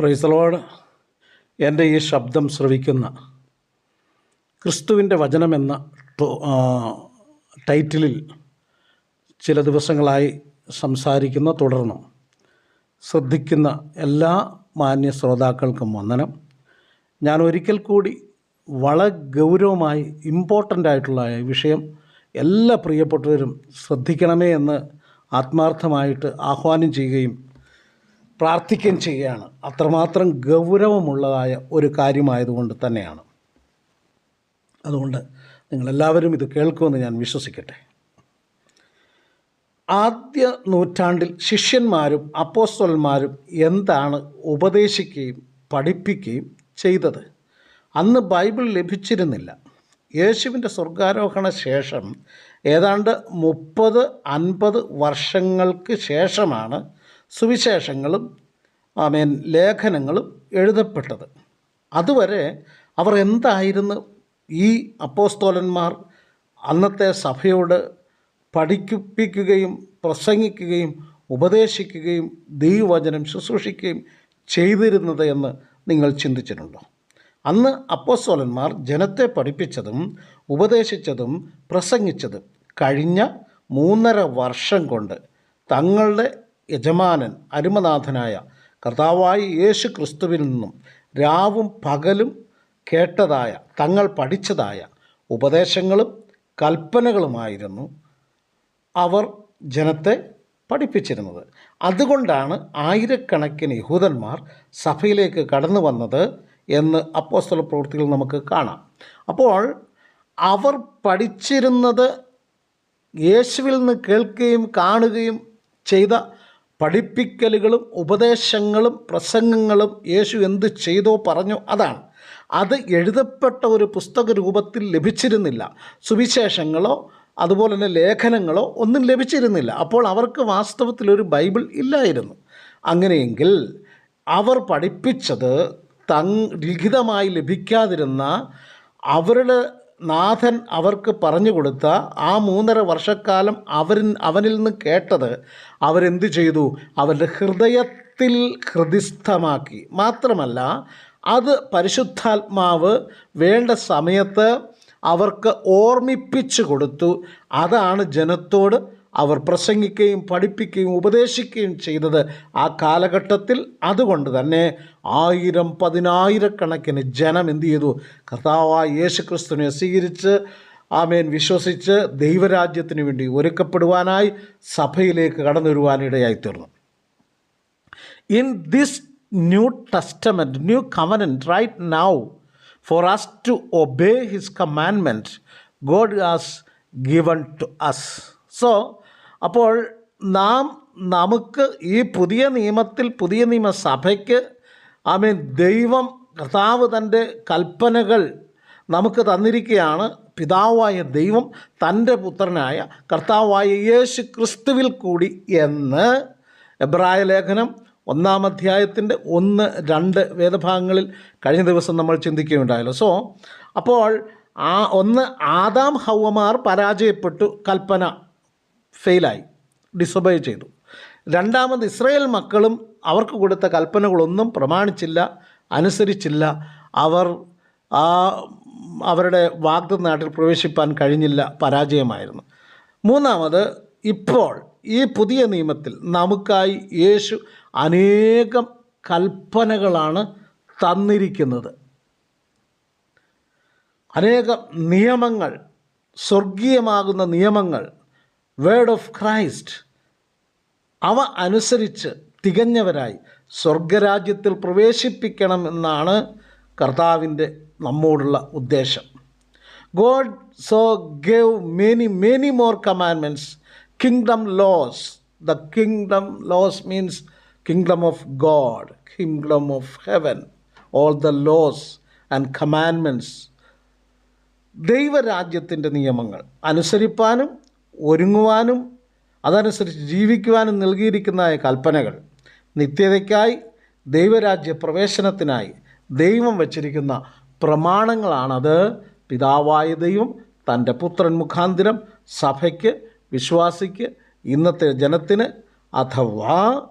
പ്രൈസലോട് എന്റെ ഈ ശബ്ദം ശ്രവിക്കുന്ന ക്രിസ്തുവിന്റെ വചനമെന്ന ടൈറ്റിലിൽ ചില ദിവസങ്ങളായി സംസാരിക്കുന്ന തുടർന്നു ശ്രദ്ധിക്കുന്ന എല്ലാ മാന്യ ശ്രോതാക്കൾക്കും വന്ദനം. ഞാൻ ഒരിക്കൽ കൂടി വളരെ ഗൗരവമായി ഇമ്പോർട്ടന്റ് ആയിട്ടുള്ള വിഷയം എല്ലാ പ്രിയപ്പെട്ടവരും ശ്രദ്ധിക്കണമേ എന്ന് ആത്മാർത്ഥമായിട്ട് ആഹ്വാനം ചെയ്യുകയും പ്രാർത്ഥിക്കുകയും ചെയ്യുകയാണ്. അത്രമാത്രം ഗൗരവമുള്ളതായ ഒരു കാര്യമായതുകൊണ്ട് തന്നെയാണ്. അതുകൊണ്ട് നിങ്ങളെല്ലാവരും ഇത് കേൾക്കുമെന്ന് ഞാൻ വിശ്വസിക്കട്ടെ. ആദ്യ നൂറ്റാണ്ടിൽ ശിഷ്യന്മാരും അപ്പോസ്തലന്മാരും എന്താണ് ഉപദേശിക്കുകയും പഠിപ്പിക്കുകയും ചെയ്തത്? അന്ന് ബൈബിൾ ലഭിച്ചിരുന്നില്ല. യേശുവിന്റെ സ്വർഗാരോഹണ ശേഷം ഏതാണ്ട് മുപ്പത് അൻപത് വർഷങ്ങൾക്ക് ശേഷമാണ് സുവിശേഷങ്ങളും ആമേൻ ലേഖനങ്ങളും എഴുതപ്പെട്ടത്. അതുവരെ അവർ എന്തായിരുന്നു ഈ അപ്പോസ്തോലന്മാർ അന്നത്തെ സഭയോട് പഠിപ്പിക്കുകയും പ്രസംഗിക്കുകയും ഉപദേശിക്കുകയും ദൈവവചനം ശുശ്രൂഷിക്കുകയും ചെയ്തിരുന്നത് എന്ന് നിങ്ങൾ ചിന്തിച്ചിട്ടുണ്ടോ? അന്ന് അപ്പോസ്തോലന്മാർ ജനത്തെ പഠിപ്പിച്ചതും ഉപദേശിച്ചതും പ്രസംഗിച്ചതും കഴിഞ്ഞ മൂന്നര വർഷം കൊണ്ട് തങ്ങളുടെ യജമാനൻ അരുമനാഥനായ കർത്താവായ യേശു ക്രിസ്തുവിൽ നിന്നും രാവും പകലും കേട്ടതായ തങ്ങൾ പഠിച്ചതായ ഉപദേശങ്ങളും കൽപ്പനകളുമായിരുന്നു അവർ ജനത്തെ പഠിപ്പിച്ചിരുന്നത്. അതുകൊണ്ടാണ് ആയിരക്കണക്കിന് യഹൂദന്മാർ സഭയിലേക്ക് കടന്നു വന്നത് എന്ന് അപ്പോസ്തല പ്രവൃത്തികൾ നമുക്ക് കാണാം. അപ്പോൾ അവർ പഠിച്ചിരുന്നത് യേശുവിൽ നിന്ന് കേൾക്കുകയും കാണുകയും ചെയ്ത പഠിപ്പിക്കലുകളും ഉപദേശങ്ങളും പ്രസംഗങ്ങളും യേശു എന്ത് ചെയ്തോ പറഞ്ഞു അതാണ്. അത് എഴുതപ്പെട്ട ഒരു പുസ്തക രൂപത്തിൽ ലഭിച്ചിരുന്നില്ല. സുവിശേഷങ്ങളോ അതുപോലെ തന്നെ ലേഖനങ്ങളോ ഒന്നും ലഭിച്ചിരുന്നില്ല. അപ്പോൾ അവർക്ക് വാസ്തവത്തിൽ ഒരു ബൈബിൾ ഇല്ലായിരുന്നു. അങ്ങനെയെങ്കിൽ അവർ പഠിപ്പിച്ചത് തങ് ലിഖിതമായി ലഭിക്കാതിരുന്ന അവരുടെ നാഥൻ അവർക്ക് പറഞ്ഞു കൊടുത്ത ആ മൂന്നര വർഷക്കാലം അവരിൽ അവനിൽ നിന്ന് കേട്ടത് അവരെന്ത് ചെയ്തു? അവരുടെ ഹൃദയത്തിൽ ഹൃദിസ്ഥമാക്കി. മാത്രമല്ല അത് പരിശുദ്ധാത്മാവ് വേണ്ട സമയത്ത് അവർക്ക് ഓർമ്മിപ്പിച്ചു കൊടുത്തു. അതാണ് ജനത്തോട് അവർ പ്രസംഗിക്കുകയും പഠിപ്പിക്കുകയും ഉപദേശിക്കുകയും ചെയ്തത് ആ കാലഘട്ടത്തിൽ അതുകൊണ്ട് തന്നെ ആയിരം പതിനായിരക്കണക്കിന് ജനം എന്തു ചെയ്തു കർത്താവായ യേശു ക്രിസ്തുവിനെ സ്വീകരിച്ച് ആമേൻ വിശ്വസിച്ച് ദൈവരാജ്യത്തിന് വേണ്ടി ഒരുക്കപ്പെടുവാനായി സഭയിലേക്ക് കടന്നു വരുവാനിടയായിത്തീർന്നു in this new testament new covenant right now for us us obey his കമാൻമെന്റ് God has given to us us. അപ്പോൾ നാം നമുക്ക് ഈ പുതിയ നിയമത്തിൽ പുതിയ നിയമസഭയ്ക്ക് ഐ മീൻ ദൈവം കർത്താവ് തന്റെ കൽപ്പനകൾ നമുക്ക് തന്നിരിക്കുകയാണ്. പിതാവായ ദൈവം തന്റെ പുത്രനായ കർത്താവായ യേശു ക്രിസ്തുവിൽ കൂടി എന്ന് എബ്രായ ലേഖനം ഒന്നാം അധ്യായത്തിന്റെ ഒന്ന് രണ്ട് വേദഭാഗങ്ങളിൽ കഴിഞ്ഞ ദിവസം നമ്മൾ ചിന്തിക്കുകയുണ്ടായല്ലോ. സോ അപ്പോൾ ആ ഒന്ന് ആദാം ഹൗവമാർ പരാജയപ്പെട്ടു കൽപ്പന ഫെയിലായി. ഡിസൊബേ ചെയ്തു. രണ്ടാമത് ഇസ്രയേൽ മക്കളും അവർക്ക് കൊടുത്ത കൽപ്പനകളൊന്നും പ്രമാണിച്ചില്ല അനുസരിച്ചില്ല. അവർ ആ അവരുടെ വാഗ്ദത്ത നാട്ടിൽ പ്രവേശിപ്പാൻ കഴിഞ്ഞില്ല പരാജയമായിരുന്നു. മൂന്നാമത് ഇപ്പോൾ ഈ പുതിയ നിയമത്തിൽ നമുക്കായി യേശു അനേകം കൽപ്പനകളാണ് തന്നിരിക്കുന്നത്. അനേകം നിയമങ്ങൾ സ്വർഗീയമാകുന്ന നിയമങ്ങൾ വേർഡ് ഓഫ് ക്രൈസ്റ്റ് അവ അനുസരിച്ച് തികഞ്ഞവരായി സ്വർഗരാജ്യത്തിൽ പ്രവേശിപ്പിക്കണമെന്നാണ് കർത്താവിന്റെ നമ്മോടുള്ള ഉദ്ദേശം. God so gave many many more commandments kingdom laws the kingdom laws means kingdom of God kingdom of heaven all the laws and commandments ദൈവരാജ്യത്തിന്റെ നിയമങ്ങൾ അനുസരിപ്പാനും ഒരുങ്ങുവാനും അതനുസരിച്ച് ജീവിക്കുവാനും നൽകിയിരിക്കുന്നതായ കൽപ്പനകൾ നിത്യതയ്ക്കായി ദൈവരാജ്യ പ്രവേശനത്തിനായി ദൈവം വച്ചിരിക്കുന്ന പ്രമാണങ്ങളാണത്. പിതാവായ ദൈവം തന്റെ പുത്രൻ മുഖാന്തിരം സഭയ്ക്ക് വിശ്വാസിക്ക് ഇന്നത്തെ ജനത്തിന് അഥവാ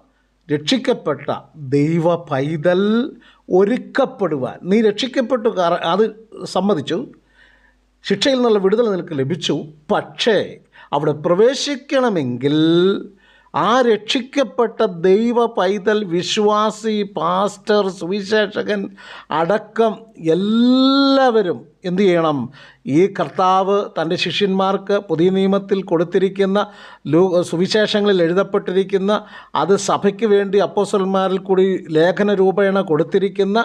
രക്ഷിക്കപ്പെട്ട ദൈവ പൈതൽ ഒരുക്കപ്പെടുവാൻ. നീ രക്ഷിക്കപ്പെട്ടു അത് സമ്മതിച്ചു. ശിക്ഷയിൽ നിന്നുള്ള വിടുതൽ നിനക്ക് ലഭിച്ചു. പക്ഷേ അവിടെ പ്രവേശിക്കണമെങ്കിൽ ആ രക്ഷിക്കപ്പെട്ട ദൈവ പൈതൽ വിശ്വാസി പാസ്റ്റർ സുവിശേഷകൻ അടക്കം എല്ലാവരും എന്തു ചെയ്യണം? ഈ കർത്താവ് തന്റെ ശിഷ്യന്മാർക്ക് പുതിയ നിയമത്തിൽ കൊടുത്തിരിക്കുന്ന ലൂ സുവിശേഷങ്ങളിൽ എഴുതപ്പെട്ടിരിക്കുന്ന അത് സഭയ്ക്ക് വേണ്ടി അപ്പോസന്മാരിൽ കൂടി ലേഖന രൂപേണ കൊടുത്തിരിക്കുന്ന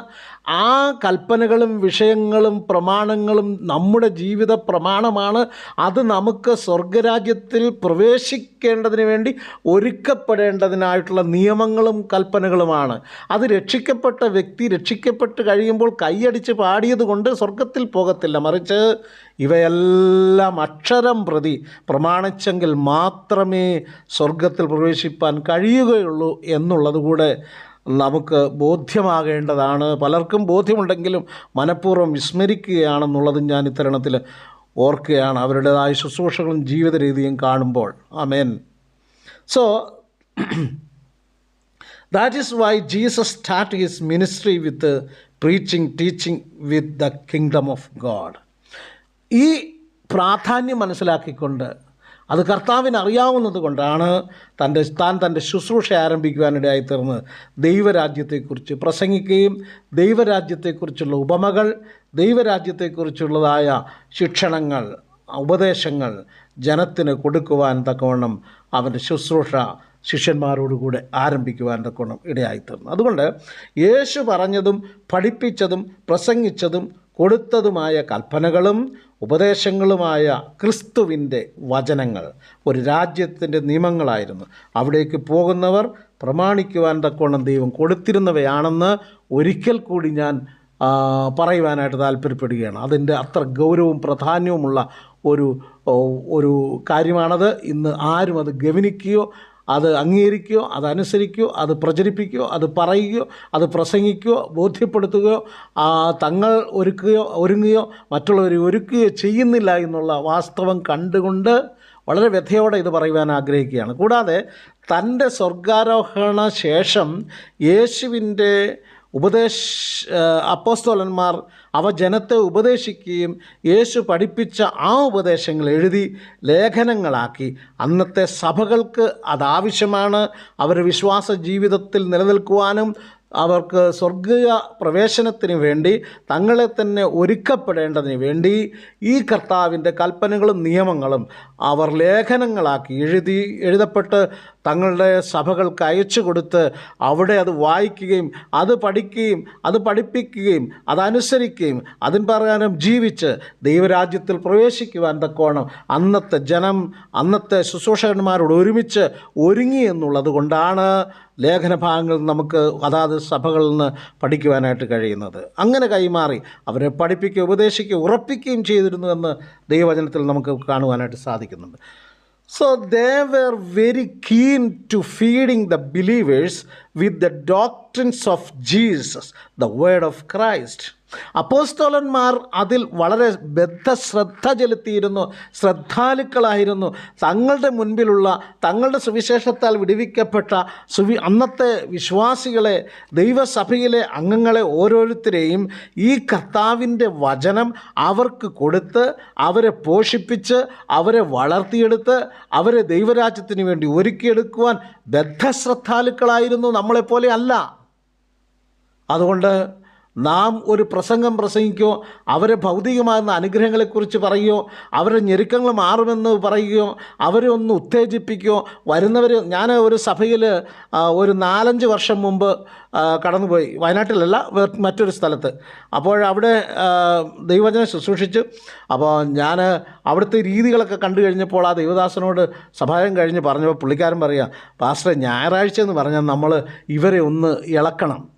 ആ കൽപ്പനകളും വിഷയങ്ങളും പ്രമാണങ്ങളും നമ്മുടെ ജീവിത പ്രമാണമാണ്. അത് നമുക്ക് സ്വർഗരാജ്യത്തിൽ പ്രവേശിക്കേണ്ടതിന് വേണ്ടി ഒരുക്കപ്പെടേണ്ടതിനായിട്ടുള്ള നിയമങ്ങളും കൽപ്പനകളുമാണ്. അത് രക്ഷിക്കപ്പെട്ട വ്യക്തി രക്ഷിക്കപ്പെട്ട് കഴിയുമ്പോൾ കൈയടിച്ച് പാടിയത് കൊണ്ട് സ്വർഗത്തിൽ പോകത്തില്ല മറിച്ച് ഇവയെല്ലാം അക്ഷരം പ്രതി പ്രമാണിച്ചെങ്കിൽ മാത്രമേ സ്വർഗത്തിൽ പ്രവേശിപ്പാൻ കഴിയുകയുള്ളൂ എന്നുള്ളത് കൂടെ നമുക്ക് ബോധ്യമാകേണ്ടതാണ്. പലർക്കും ബോധ്യമുണ്ടെങ്കിലും മനഃപൂർവം വിസ്മരിക്കുകയാണെന്നുള്ളതും ഞാൻ ഇത്തരണത്തിൽ ഓർക്കുകയാണ്. അവരുടേതായ ശുശ്രൂഷകളും ജീവിത രീതിയും കാണുമ്പോൾ. Amen. So that is why Jesus start his ministry with preaching teaching with the kingdom of God ഈ പ്രാധാന്യം മനസ്സിലാക്കിക്കൊണ്ട് അത് കർത്താവിന് അറിയാവുന്നത് കൊണ്ടാണ് തന്റെ താൻ തന്റെ ശുശ്രൂഷ ആരംഭിക്കുവാനിടയായി തീർന്ന് ദൈവരാജ്യത്തെക്കുറിച്ച് പ്രസംഗിക്കുകയും ദൈവരാജ്യത്തെക്കുറിച്ചുള്ള ഉപമകൾ ദൈവരാജ്യത്തെക്കുറിച്ചുള്ളതായ ശിക്ഷണങ്ങൾ ഉപദേശങ്ങൾ ജനത്തിന് കൊടുക്കുവാൻ തക്കവണ്ണം അവന്റെ ശുശ്രൂഷ ശിഷ്യന്മാരോടുകൂടെ ആരംഭിക്കുവാൻ തക്കോണം ഇടയായിത്തീർന്നു. അതുകൊണ്ട് യേശു പറഞ്ഞതും പഠിപ്പിച്ചതും പ്രസംഗിച്ചതും കൊടുത്തതുമായ കൽപ്പനകളും ഉപദേശങ്ങളുമായ ക്രിസ്തുവിന്റെ വചനങ്ങൾ ഒരു രാജ്യത്തിന്റെ നിയമങ്ങളായിരുന്നു. അവിടേക്ക് പോകുന്നവർ പ്രമാണിക്കുവാൻ തക്കോണം ദൈവം കൊടുത്തിരുന്നവയാണെന്ന് ഒരിക്കൽ കൂടി ഞാൻ പറയുവാനായിട്ട് താല്പര്യപ്പെടുകയാണ്. അതിന്റെ അത്ര ഗൗരവവും പ്രാധാന്യവുമുള്ള ഒരു ഒരു കാര്യമാണത്. ഇന്ന് ആരും അത് ഗവനിക്കുകയോ അത് അംഗീകരിക്കുകയോ അതനുസരിക്കുകയോ അത് പ്രചരിപ്പിക്കുകയോ അത് പറയുകയോ അത് പ്രസംഗിക്കുകയോ ബോധ്യപ്പെടുത്തുകയോ തങ്ങൾ ഒരുക്കുകയോ ഒരുങ്ങുകയോ മറ്റുള്ളവരെ ഒരുക്കുകയോ ചെയ്യുന്നില്ല എന്നുള്ള വാസ്തവം കണ്ടുകൊണ്ട് വളരെ വ്യഥയോടെ ഇത് പറയുവാൻ ആഗ്രഹിക്കുകയാണ്. കൂടാതെ തന്റെ സ്വർഗാരോഹണ ശേഷം യേശുവിന്റെ ഉപദേശ അപ്പോസ്തോലന്മാർ അവ ജനത്തെ ഉപദേശിക്കുകയും യേശു പഠിപ്പിച്ച ആ ഉപദേശങ്ങൾ എഴുതി ലേഖനങ്ങളാക്കി. അന്നത്തെ സഭകൾക്ക് അതാവശ്യമാണ്. അവർ വിശ്വാസ ജീവിതത്തിൽ നിലനിൽക്കുവാനും അവർക്ക് സ്വർഗീയ പ്രവേശനത്തിന് വേണ്ടി തങ്ങളെ തന്നെ ഒരുക്കപ്പെടേണ്ടതിന് വേണ്ടി ഈ കർത്താവിന്റെ കൽപ്പനകളും നിയമങ്ങളും അവർ ലേഖനങ്ങളാക്കി എഴുതി എഴുതപ്പെട്ട് തങ്ങളുടെ സഭകൾക്ക് അയച്ചു കൊടുത്ത് അവിടെ അത് വായിക്കുകയും അത് പഠിക്കുകയും അത് പഠിപ്പിക്കുകയും അതനുസരിക്കുകയും അതിന് പ്രകാരം ജീവിച്ച് ദൈവരാജ്യത്തിൽ പ്രവേശിക്കുവാൻ തക്കോണം അന്നത്തെ ജനം അന്നത്തെ ശുശ്രൂഷകന്മാരോട് ഒരുമിച്ച് ഒരുങ്ങി എന്നുള്ളത് കൊണ്ടാണ് ലേഖനഭാഗങ്ങൾ നമുക്ക് അതാത് സഭകളിൽ നിന്ന് പഠിക്കുവാനായിട്ട് കഴിയുന്നത്. അങ്ങനെ കൈമാറി അവരെ പഠിപ്പിക്കുക ഉപദേശിക്കുക ഉറപ്പിക്കുകയും ചെയ്തിരുന്നു എന്ന് ദൈവവചനത്തിൽ നമുക്ക് കാണുവാനായിട്ട് സാധിക്കുന്നുണ്ട്. So they were very keen to feeding the believers with the doctrines of Jesus the word of Christ അപ്പോസ്തോലന്മാർ അതിൽ വളരെ ബദ്ധ ശ്രദ്ധ ചെലുത്തിയിരുന്നു ശ്രദ്ധാലുക്കളായിരുന്നു. തങ്ങളുടെ മുൻപിലുള്ള തങ്ങളുടെ സുവിശേഷത്താൽ വിടുവിക്കപ്പെട്ട സുവി അന്നത്തെ വിശ്വാസികളെ ദൈവസഭയിലെ അംഗങ്ങളെ ഓരോരുത്തരെയും ഈ കർത്താവിന്റെ വചനം അവർക്ക് കൊടുത്ത് അവരെ പോഷിപ്പിച്ച് അവരെ വളർത്തിയെടുത്ത് അവരെ ദൈവരാജ്യത്തിന് വേണ്ടി ഒരുക്കിയെടുക്കുവാൻ ബദ്ധശ്രദ്ധാലുക്കളായിരുന്നു നമ്മളെപ്പോലെ അല്ല. അതുകൊണ്ട് നാം ഒരു പ്രസംഗം പ്രസംഗിക്കുകയോ അവരെ ഭൗതികമാകുന്ന അനുഗ്രഹങ്ങളെക്കുറിച്ച് പറയുകയോ അവരുടെ ഞെരുക്കങ്ങൾ മാറുമെന്ന് പറയുകയോ അവരെ ഒന്ന് ഉത്തേജിപ്പിക്കുകയോ വരുന്നവർ ഞാൻ ഒരു സഭയിൽ ഒരു നാലഞ്ച് വർഷം മുമ്പ് കടന്നുപോയി. വയനാട്ടിലല്ല മറ്റൊരു സ്ഥലത്ത്. അപ്പോൾ അവിടെ ദൈവവചനം ശുശ്രൂഷിച്ചു. അപ്പോൾ ഞാൻ അവിടുത്തെ രീതികളൊക്കെ കണ്ടു കഴിഞ്ഞപ്പോൾ ആ ദൈവദാസനോട് സഭായം കഴിഞ്ഞ് പറഞ്ഞപ്പോൾ പുള്ളിക്കാരൻ പറയുക പാസ്റ്റർ ഞായറാഴ്ച എന്ന് പറഞ്ഞാൽ നമ്മൾ ഇവരെ ഒന്ന് ഇളക്കണം.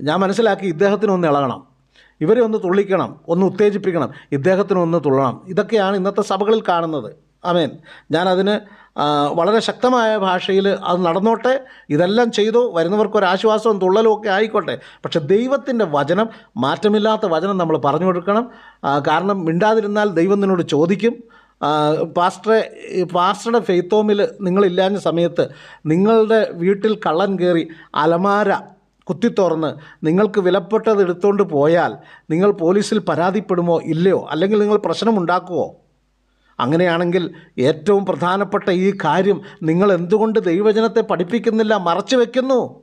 ഞാൻ മനസ്സിലാക്കി ഇദ്ദേഹത്തിന് ഒന്ന് ഇളകണം. ഇവരെ ഒന്ന് തുള്ളിക്കണം ഒന്ന് ഉത്തേജിപ്പിക്കണം. ഇദ്ദേഹത്തിന് ഒന്ന് തുള്ളണം. ഇതൊക്കെയാണ് ഇന്നത്തെ സഭകളിൽ കാണുന്നത്. ആമേൻ. ഞാനതിന് വളരെ ശക്തമായ ഭാഷയിൽ അത് നടന്നോട്ടെ. ഇതെല്ലാം ചെയ്തു. വരുന്നവർക്ക് വരുന്നവർക്കൊരാശ്വാസവും തുള്ളലും ഒക്കെ ആയിക്കോട്ടെ. പക്ഷെ ദൈവത്തിന്റെ വചനം മാറ്റമില്ലാത്ത വചനം നമ്മൾ പറഞ്ഞു കൊടുക്കണം. കാരണം മിണ്ടാതിരുന്നാൽ ദൈവം നിന്നോട് ചോദിക്കും. പാസ്റ്ററെ പാസ്റ്ററുടെ ഫെയ്ത്തോമിൽ നിങ്ങളില്ലാഞ്ഞ സമയത്ത് നിങ്ങളുടെ വീട്ടിൽ കള്ളൻ കയറി അലമാര കുത്തിത്തുറന്ന് നിങ്ങൾക്ക് വിലപ്പെട്ടത് എടുത്തുകൊണ്ട് പോയാൽ നിങ്ങൾ പോലീസിൽ പരാതിപ്പെടുമോ ഇല്ലയോ? അല്ലെങ്കിൽ നിങ്ങൾ പ്രശ്നമുണ്ടാക്കുമോ അങ്ങനെയാണെങ്കിൽ ഏറ്റവും പ്രധാനപ്പെട്ട ഈ കാര്യം നിങ്ങൾ എന്തുകൊണ്ട് ദൈവജനത്തെ പഠിപ്പിക്കുന്നില്ല മറച്ചു വെക്കുന്നു?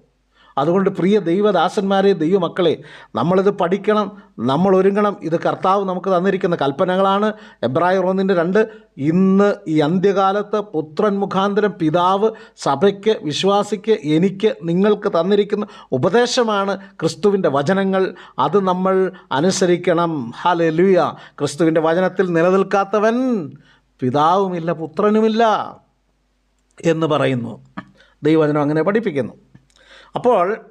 അതുകൊണ്ട് പ്രിയ ദൈവദാസന്മാരെ ദൈവമക്കളെ നമ്മളിത് പഠിക്കണം നമ്മൾ ഒരുങ്ങണം. ഇത് കർത്താവ് നമുക്ക് തന്നിരിക്കുന്ന കൽപ്പനകളാണ്. ഒന്നിന്റെ രണ്ട് ഇന്ന് ഈ അന്ത്യകാലത്ത് പുത്രൻ മുഖാന്തരം പിതാവ് സഭയ്ക്ക് വിശ്വാസിക്ക് എനിക്ക് നിങ്ങൾക്ക് തന്നിരിക്കുന്ന ഉപദേശമാണ് ക്രിസ്തുവിന്റെ വചനങ്ങൾ. അത് നമ്മൾ അനുസരിക്കണം. ഹലലുയ ലുയ ക്രിസ്തുവിന്റെ വചനത്തിൽ നിലനിൽക്കാത്തവൻ പിതാവുമില്ല പുത്രനുമില്ല എന്ന് പറയുന്നു. ദൈവവചനം അങ്ങനെ പഠിപ്പിക്കുന്നു. അപ്പോൾ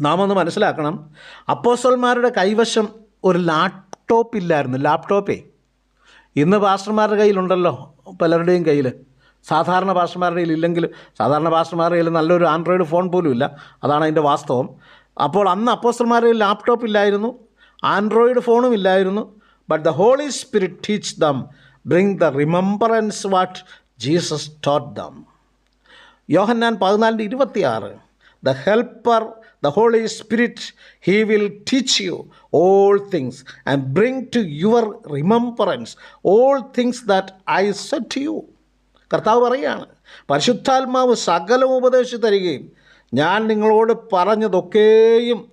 നാം ഒന്ന് മനസ്സിലാക്കണം. അപ്പോസ്റ്റൽമാരുടെ കൈവശം ഒരു ലാപ്ടോപ്പ് ഇല്ലായിരുന്നു. ലാപ്ടോപ്പേ ഇന്ന് പാസ്റ്റർമാരുടെ കയ്യിലുണ്ടല്ലോ പലരുടെയും കയ്യിൽ സാധാരണ പാസ്റ്റർമാരുടെ കയ്യിൽ ഇല്ലെങ്കിലും സാധാരണ പാസ്റ്റർമാരുടെ കയ്യിൽ നല്ലൊരു ആൻഡ്രോയിഡ് ഫോൺ പോലും ഇല്ല. അതാണ് അതിന്റെ വാസ്തവം. അപ്പോൾ അന്ന് അപ്പോസ്റ്റർമാരുടെ കയ്യിൽ ലാപ്ടോപ്പ് ഇല്ലായിരുന്നു ആൻഡ്രോയിഡ് ഫോണും ഇല്ലായിരുന്നു. But the Holy Spirit teach them bring the remembrance what Jesus taught them Yohannan പതിനാലിന്റെ ഇരുപത്തിയാറ്. The helper the Holy Spirit he will teach you all things and bring to your remembrance all things that I said you കർത്താവ് പറയുകയാണ് പരിശുദ്ധാത്മാവ് സകലം ഉപദേശിച്ച് തരികയും ഞാൻ നിങ്ങളോട് പറഞ്ഞതൊക്കെയും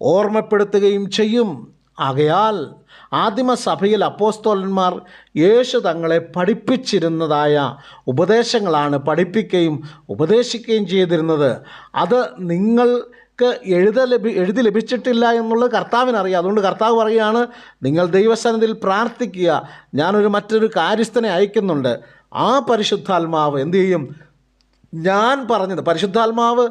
ഓർമ്മപ്പെടുത്തുകയും ചെയ്യും. ആകയാൽ ആദിമസഭയിൽ അപ്പോസ്തോലന്മാർ യേശു തങ്ങളെ പഠിപ്പിച്ചിരുന്നതായ ഉപദേശങ്ങളാണ് പഠിപ്പിക്കുകയും ഉപദേശിക്കുകയും ചെയ്തിരുന്നത്. അത് നിങ്ങൾക്ക് എഴുത ലഭി എഴുതി ലഭിച്ചിട്ടില്ല എന്നുള്ളത് കർത്താവിനറിയാം. അതുകൊണ്ട് കർത്താവ് പറയുകയാണ് നിങ്ങൾ ദൈവസന്നിധിയിൽ പ്രാർത്ഥിക്കുക. ഞാനൊരു മറ്റൊരു കാര്യസ്ഥനെ അയക്കുന്നുണ്ട്. ആ പരിശുദ്ധാത്മാവ് എന്തു ചെയ്യും? ഞാൻ പറഞ്ഞത് പരിശുദ്ധാത്മാവ്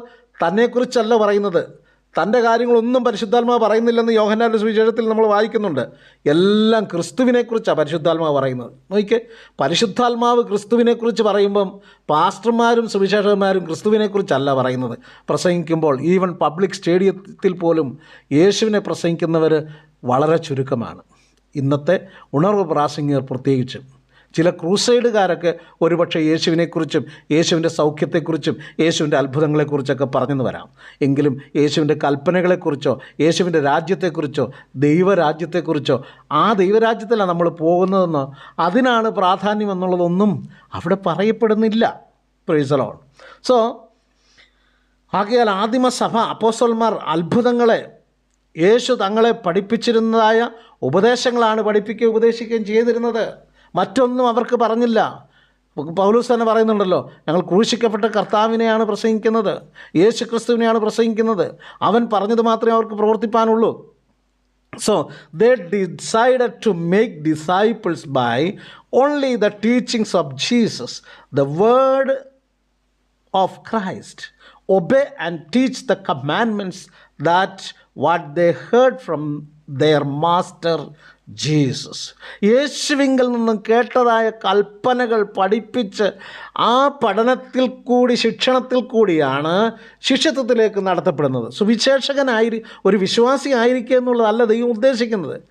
തന്നെക്കുറിച്ചല്ല പറയുന്നത്. തന്റെ കാര്യങ്ങളൊന്നും പരിശുദ്ധാത്മാവ് പറയുന്നില്ലെന്ന് യോഹന്നാന്റെ സുവിശേഷത്തിൽ നമ്മൾ വായിക്കുന്നുണ്ട്. എല്ലാം ക്രിസ്തുവിനെക്കുറിച്ചാണ് പരിശുദ്ധാത്മാവ് പറയുന്നത്. നോക്കിക്കേ പരിശുദ്ധാത്മാവ് ക്രിസ്തുവിനെക്കുറിച്ച് പറയുമ്പം പാസ്റ്റർമാരും സുവിശേഷന്മാരും ക്രിസ്തുവിനെക്കുറിച്ചല്ല പറയുന്നത്. പ്രസംഗിക്കുമ്പോൾ ഈവൻ പബ്ലിക് സ്റ്റേഡിയത്തിൽ പോലും യേശുവിനെ പ്രസംഗിക്കുന്നവർ വളരെ ചുരുക്കമാണ്. ഇന്നത്തെ ഉണർവ് പ്രാസംഗികർ പ്രത്യേകിച്ചും. ചില ക്രൂസൈഡുകാരൊക്കെ ഒരുപക്ഷെ യേശുവിനെക്കുറിച്ചും യേശുവിന്റെ സൗഖ്യത്തെക്കുറിച്ചും യേശുവിന്റെ അത്ഭുതങ്ങളെക്കുറിച്ചൊക്കെ പറഞ്ഞെന്ന് വരാം. എങ്കിലും യേശുവിന്റെ കൽപ്പനകളെക്കുറിച്ചോ യേശുവിന്റെ രാജ്യത്തെക്കുറിച്ചോ ദൈവരാജ്യത്തെക്കുറിച്ചോ ആ ദൈവരാജ്യത്തിലാണ് നമ്മൾ പോകുന്നതെന്നോ അതിനാണ് പ്രാധാന്യം എന്നുള്ളതൊന്നും അവിടെ പറയപ്പെടുന്നില്ല. പ്രൈസലോൺ സോ ആകയാൽ ആദിമസഭ അപ്പോസ്റ്റൽമാർ അത്ഭുതങ്ങളെ യേശു തങ്ങളെ പഠിപ്പിച്ചിരുന്നതായ ഉപദേശങ്ങളാണ് പഠിപ്പിക്കുകയും ഉപദേശിക്കുകയും ചെയ്തിരുന്നത്. മറ്റൊന്നും അവർക്ക് പറഞ്ഞില്ല. പൗലൂസ് തന്നെ പറയുന്നുണ്ടല്ലോ ഞങ്ങൾ ക്രൂശിക്കപ്പെട്ട കർത്താവിനെയാണ് പ്രസംഗിക്കുന്നത് യേശു ക്രിസ്തുവിനെയാണ് പ്രസംഗിക്കുന്നത്. അവൻ പറഞ്ഞത് മാത്രമേ അവർക്ക് പ്രവർത്തിപ്പാനുള്ളൂ. So they decided to make disciples by only the teachings of Jesus the word of Christ obey and teach the commandments that what they heard from their master Jesus. യേശുവിങ്കിൽ നിന്നും കേട്ടതായ കൽപ്പനകൾ പഠിപ്പിച്ച് ആ പഠനത്തിൽ കൂടി ശിക്ഷണത്തിൽ കൂടിയാണ് ശിഷ്യത്വത്തിലേക്ക് നടത്തപ്പെടുന്നത്. സുവിശേഷകനായി ഒരു വിശ്വാസി ആയിരിക്കുക എന്നുള്ളതല്ല ദൈവം ഉദ്ദേശിക്കുന്നത്.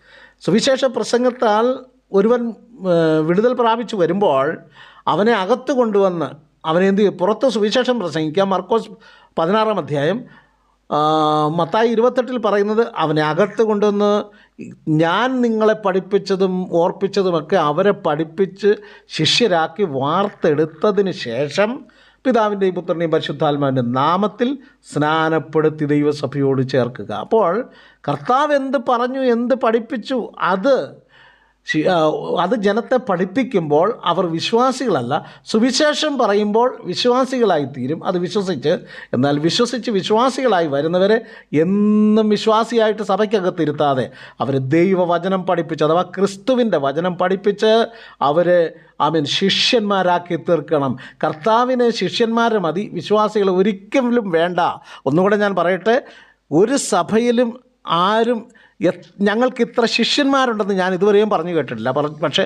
സുവിശേഷ പ്രസംഗത്താൽ ഒരുവൻ വിടുതൽ പ്രാപിച്ചു വരുമ്പോൾ അവനെ അകത്ത് കൊണ്ടുവന്ന് അവനെ എന്ത്? പുറത്ത് സുവിശേഷം പ്രസംഗിക്കാം. മർക്കോസ് പതിനാറാം അധ്യായം മത്തായി ഇരുപത്തെട്ടിൽ പറയുന്നത് അവനെ അകത്ത് കൊണ്ടുവന്ന് ഞാൻ നിങ്ങളെ പഠിപ്പിച്ചതും ഓർപ്പിച്ചതുമൊക്കെ അവരെ പഠിപ്പിച്ച് ശിഷ്യരാക്കി വാർത്തെടുത്തതിന് ശേഷം പിതാവിന്റെയും പുത്രന്റെയും പരിശുദ്ധാത്മാവിന്റെ നാമത്തിൽ സ്നാനപ്പെടുത്തി ദൈവസഭയോട് ചേർക്കുക. അപ്പോൾ കർത്താവ് എന്ത് പറഞ്ഞു എന്ത് പഠിപ്പിച്ചു അത് അത് ജനത്തെ പഠിപ്പിക്കുമ്പോൾ അവർ വിശ്വാസികളല്ല. സുവിശേഷം പറയുമ്പോൾ വിശ്വാസികളായി തീരും. അത് വിശ്വസിച്ച് എന്നാൽ വിശ്വസിച്ച് വിശ്വാസികളായി വരുന്നവരെ എന്നും വിശ്വാസിയായിട്ട് സഭയ്ക്കകത്തിരുത്താതെ അവർ ദൈവവചനം പഠിപ്പിച്ച് അഥവാ ക്രിസ്തുവിന്റെ വചനം പഠിപ്പിച്ച് അവരെ അവൻ ശിഷ്യന്മാരാക്കി തീർക്കണം. കർത്താവിന് ശിഷ്യന്മാരെ മതി. വിശ്വാസികൾ ഒരിക്കലും വേണ്ട. ഒന്നുകൂടെ ഞാൻ പറയട്ടെ. ഒരു സഭയിലും ആരും ഞങ്ങൾക്ക് ഇത്ര ശിഷ്യന്മാരുണ്ടെന്ന് ഞാൻ ഇതുവരെയും പറഞ്ഞു കേട്ടിട്ടില്ല. പറ- പക്ഷേ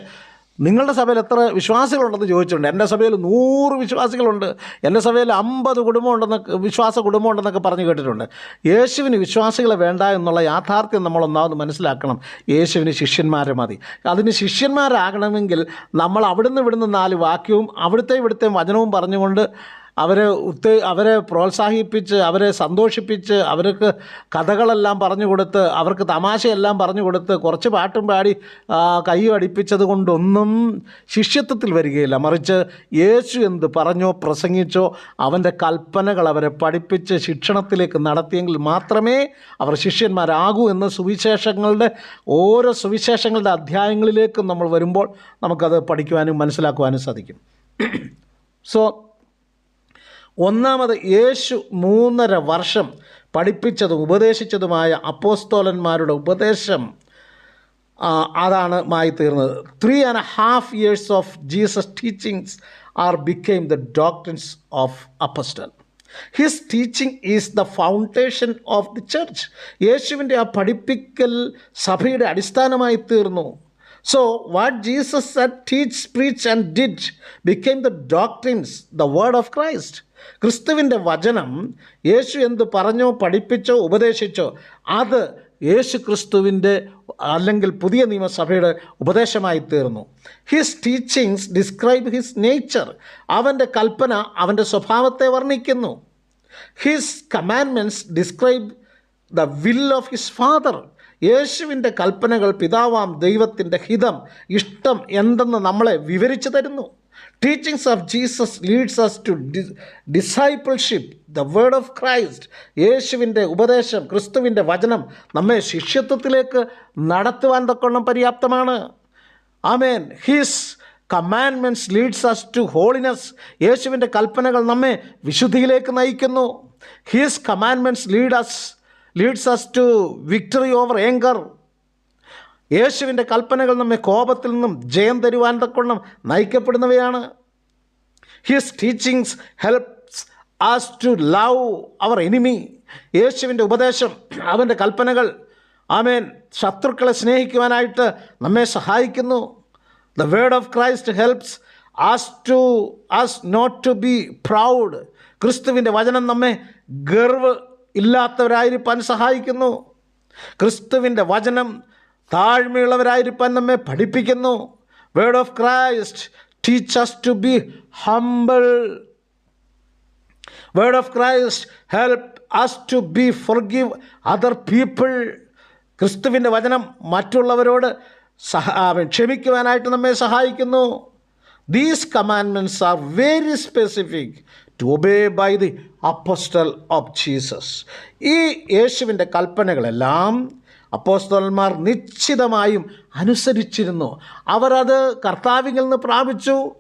നിങ്ങളുടെ സഭയിൽ എത്ര വിശ്വാസികളുണ്ടെന്ന് ചോദിച്ചിട്ടുണ്ട്. എന്റെ സഭയിൽ നൂറ് വിശ്വാസികളുണ്ട്. എന്റെ സഭയിൽ അമ്പത് കുടുംബമുണ്ടെന്ന് വിശ്വാസ കുടുംബമുണ്ടെന്നൊക്കെ പറഞ്ഞു കേട്ടിട്ടുണ്ട്. യേശുവിന് വിശ്വാസികളെ വേണ്ട എന്നുള്ള യാഥാർത്ഥ്യം നമ്മൾ ഒന്നാമത് മനസ്സിലാക്കണം. യേശുവിന് ശിഷ്യന്മാരെ മതി. അതിന് ശിഷ്യന്മാരാകണമെങ്കിൽ നമ്മൾ അവിടുന്ന് ഇവിടുന്ന് നാല് വാക്യവും അവിടുത്തെ ഇവിടുത്തെ വചനവും പറഞ്ഞുകൊണ്ട് അവരെ ഉത്ത് അവരെ പ്രോത്സാഹിപ്പിച്ച് അവരെ സന്തോഷിപ്പിച്ച് അവർക്ക് കഥകളെല്ലാം പറഞ്ഞു കൊടുത്ത് അവർക്ക് തമാശയെല്ലാം പറഞ്ഞു കൊടുത്ത് കുറച്ച് പാട്ടും പാടി കൈയും അടിപ്പിച്ചത് കൊണ്ടൊന്നും ശിഷ്യത്വത്തിൽ വരികയില്ല. മറിച്ച് യേശു എന്ത് പറഞ്ഞോ പ്രസംഗിച്ചോ അവന്റെ കൽപ്പനകൾ അവരെ പഠിപ്പിച്ച് ശിക്ഷണത്തിലേക്ക് നടത്തിയെങ്കിൽ മാത്രമേ അവർ ശിഷ്യന്മാരാകൂ എന്ന് സുവിശേഷങ്ങളുടെ ഓരോ സുവിശേഷങ്ങളുടെ അധ്യായങ്ങളിലേക്കും നമ്മൾ വരുമ്പോൾ നമുക്കത് പഠിക്കുവാനും മനസ്സിലാക്കുവാനും സാധിക്കും. സോ ഒന്നാമത് യേശു മൂന്നര വർഷം പഠിപ്പിച്ചതും ഉപദേശിച്ചതുമായ അപ്പോസ്തോലന്മാരുടെ ഉപദേശം അതാണ് മായി തീർന്നത്. Three and half years of Jesus teachings are became the doctrines of apostle his teaching is the foundation of the church യേശുവിന്റെ ആ പഠിപ്പിക്കൽ സഭയുടെ അടിസ്ഥാനമായി തീർന്നു. So what Jesus said teach preach and did became the doctrines the word of Christ ക്രിസ്തുവിന്റെ വചനം യേശു എന്ത് പറഞ്ഞോ പഠിപ്പിച്ചോ ഉപദേശിച്ചോ അത് യേശു ക്രിസ്തുവിന്റെ അല്ലെങ്കിൽ പുതിയ നിയമസഭയുടെ ഉപദേശമായി തീർന്നു. His teachings describe his nature അവന്റെ കൽപ്പന അവന്റെ സ്വഭാവത്തെ വർണിക്കുന്നു. His commandments describe the will of his father യേശുവിന്റെ കൽപ്പനകൾ പിതാവാം ദൈവത്തിന്റെ ഹിതം ഇഷ്ടം എന്തെന്ന് നമ്മളെ വിവരിച്ചു തരുന്നു. Teachings of Jesus leads us to discipleship the word of Christ യേശുവിന്റെ ഉപദേശം ക്രിസ്തുവിന്റെ വചനം നമ്മെ ശിഷ്യത്വത്തിലേക്ക് നടത്തുവാൻ തക്കോണം പര്യാപ്തമാണ്. ആമേൻ. His commandments leads us to holiness യേശുവിന്റെ കൽപ്പനകൾ നമ്മെ വിശുദ്ധിയിലേക്ക് നയിക്കുന്നു. His commandments lead us leads us to victory over anger യേശുവിന്റെ കൽപ്പനകൾ നമ്മെ കോപത്തിൽ നിന്നും ജയം തരുവാൻ തക്കൊണ്ണം നയിക്കപ്പെടുന്നവയാണ്. His teachings helps us to love our enemy യേശുവിന്റെ ഉപദേശം അവന്റെ കൽപ്പനകൾ ആമേൻ ശത്രുക്കളെ സ്നേഹിക്കുവാനായിട്ട് നമ്മെ സഹായിക്കുന്നു. The word of Christ helps us to us not to be proud ക്രിസ്തുവിന്റെ വചനം നമ്മെ ഗർവ് ഇല്ലാത്തവരായിരിക്കാൻ സഹായിക്കുന്നു. ക്രിസ്തുവിന്റെ വചനം താഴ്മയുള്ളവരായിരിക്കാൻ നമ്മെ പഠിപ്പിക്കുന്നു. Word of Christ teach us to be humble word of Christ help us to be forgive other people ക്രിസ്തുവിന്റെ വചനം മറ്റുള്ളവരോട് സഹ ക്ഷമിക്കുവാനായിട്ട് നമ്മെ സഹായിക്കുന്നു. These commandments are very specific to obey by the apostle of Jesus ഈ യേശുവിന്റെ കൽപ്പനകളെല്ലാം അപ്പോസ്തലന്മാർ നിശ്ചിതമായും അനുസരിച്ചിരുന്നു. അവരത് കർത്താവിൽ നിന്ന് പ്രാപിച്ചു.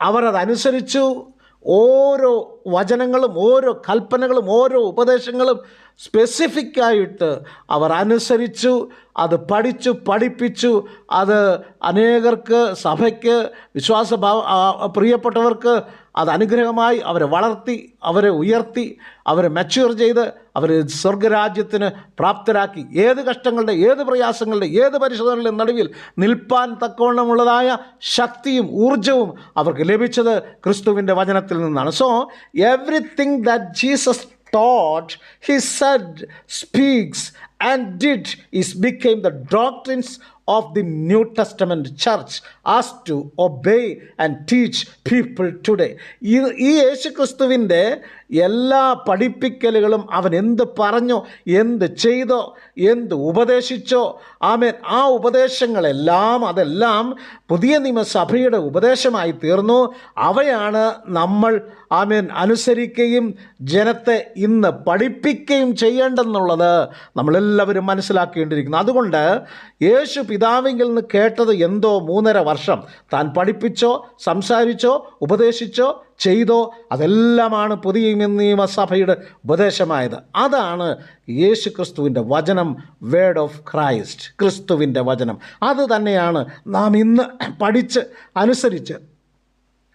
അവരത് അനുസരിച്ചു. ഓരോ വചനങ്ങളും ഓരോ കൽപ്പനകളും ഓരോ ഉപദേശങ്ങളും സ്പെസിഫിക്കായിട്ട് അവർ അനുസരിച്ചു. അത് പഠിച്ചു പഠിപ്പിച്ചു. അത് അനേകർക്ക് സഭയ്ക്ക് വിശ്വാസ പ്രിയപ്പെട്ടവർക്ക് അത് അനുഗ്രഹമായി അവരെ വളർത്തി അവരെ ഉയർത്തി അവരെ മെച്യൂർ ചെയ്ത് അവരെ സ്വർഗരാജ്യത്തിന് പ്രാപ്തരാക്കി. ഏത് കഷ്ടങ്ങളുടെ ഏത് പ്രയാസങ്ങളുടെ ഏത് പരിശോധനകളുടെ നടുവിൽ നിൽപ്പാൻ തക്കവണ്ണമുള്ളതായ ശക്തിയും ഊർജവും അവർക്ക് ലഭിച്ചത് ക്രിസ്തുവിന്റെ വചനത്തിൽ നിന്നാണ്. So everything that Jesus taught, he said speaks and did is became the doctrines of the New Testament church as to obey and teach people today. ഈ ഈ യേശുക്രിസ്തുവിന്റെ എല്ലാ പഠിപ്പിക്കലുകളും അവൻ എന്ത് പറഞ്ഞോ എന്ത് ചെയ്തോ എന്ത് ഉപദേശിച്ചോ ആമേൻ. ആ ഉപദേശങ്ങളെല്ലാം അതെല്ലാം പുതിയ നിയമസഭയുടെ ഉപദേശമായി തീർന്നു. അവയാണ് നമ്മൾ ആമേൻ അനുസരിക്കുകയും ജനത്തെ ഇന്ന് പഠിപ്പിക്കുകയും ചെയ്യേണ്ടെന്നുള്ളത് നമ്മളെല്ലാവരും മനസ്സിലാക്കേണ്ടിയിരിക്കുന്നു. അതുകൊണ്ട് യേശു പിതാവിങ്കിൽ നിന്ന് കേട്ടത് എന്തോ മൂന്നര വർഷം താൻ പഠിപ്പിച്ചോ സംസാരിച്ചോ ഉപദേശിച്ചോ ചെയ്തോ അതെല്ലാമാണ് പുതിയ നിയമസഭയുടെ ഉപദേശമായത്. അതാണ് യേശു ക്രിസ്തുവിന്റെ വചനം വേർഡ് ഓഫ് ക്രൈസ്റ്റ് ക്രിസ്തുവിന്റെ വചനം. അത് തന്നെയാണ് നാം ഇന്ന് പഠിച്ച് അനുസരിച്ച്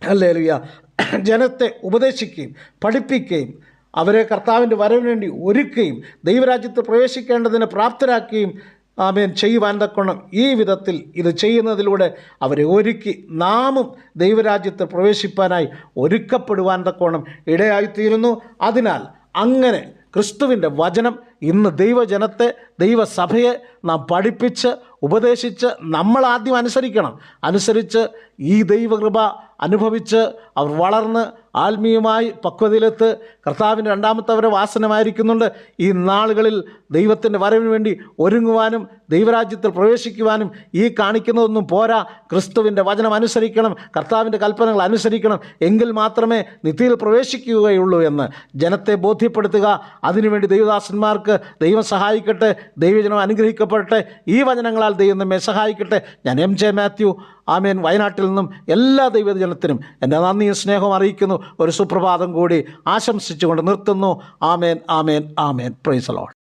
അല്ലേലുയ ജനത്തെ ഉപദേശിക്കുകയും പഠിപ്പിക്കുകയും അവരെ കർത്താവിന്റെ വരവിന് വേണ്ടി ഒരുക്കുകയും ദൈവരാജ്യത്ത് പ്രവേശിക്കേണ്ടതിന് പ്രാപ്തരാക്കുകയും ആമേൻ. ചെയ്യുവാൻ തക്കണം ഈ വിധത്തിൽ ഇത് ചെയ്യുന്നതിലൂടെ അവരെ ഒരുക്കി നാമും ദൈവരാജ്യത്തെ പ്രവേശിപ്പാനായി ഒരുക്കപ്പെടുവാൻ തക്കോണം ഇടയായിത്തീരുന്നു. അതിനാൽ അങ്ങനെ ക്രിസ്തുവിന്റെ വചനം ഇന്ന് ദൈവജനത്തെ ദൈവസഭയെ നാം പഠിപ്പിച്ച് ഉപദേശിച്ച് നമ്മൾ ആദ്യം അനുസരിക്കണം. അനുസരിച്ച് ഈ ദൈവകൃപ അനുഭവിച്ച് അവർ വളർന്ന് ആത്മീയമായി പക്വതയിലെത്ത് കർത്താവിന്റെ രണ്ടാമത്തെ അവരെ വാസനമായിരിക്കുന്നുണ്ട്. ഈ നാളുകളിൽ ദൈവത്തിന്റെ വരവിന് വേണ്ടി ഒരുങ്ങുവാനും ദൈവരാജ്യത്തിൽ പ്രവേശിക്കുവാനും ഈ കാണിക്കുന്നതൊന്നും പോരാ. ക്രിസ്തുവിന്റെ വചനം അനുസരിക്കണം കർത്താവിന്റെ കൽപ്പനകൾ അനുസരിക്കണം എങ്കിൽ മാത്രമേ നിത്യയിൽ പ്രവേശിക്കുകയുള്ളൂ എന്ന് ജനത്തെ ബോധ്യപ്പെടുത്തുക. അതിനുവേണ്ടി ദൈവദാസന്മാർക്ക് ദൈവം സഹായിക്കട്ടെ ദൈവജനം അനുഗ്രഹിക്കപ്പെടട്ടെ. ഈ വചനങ്ങളാൽ ദൈവം നമ്മെ സഹായിക്കട്ടെ. ഞാൻ എം ജെ മാത്യു ആമേൻ. വയനാട്ടിൽ നിന്നും എല്ലാ ദൈവജനത്തിനും എന്റെ നന്ദിയും സ്നേഹവും അറിയിക്കുന്നു. ഒരു സുപ്രഭാതം കൂടി ആശംസിച്ചുകൊണ്ട് നിർത്തുന്നു. ആമേൻ ആമേൻ ആമേൻ. പ്രൈസലോൺ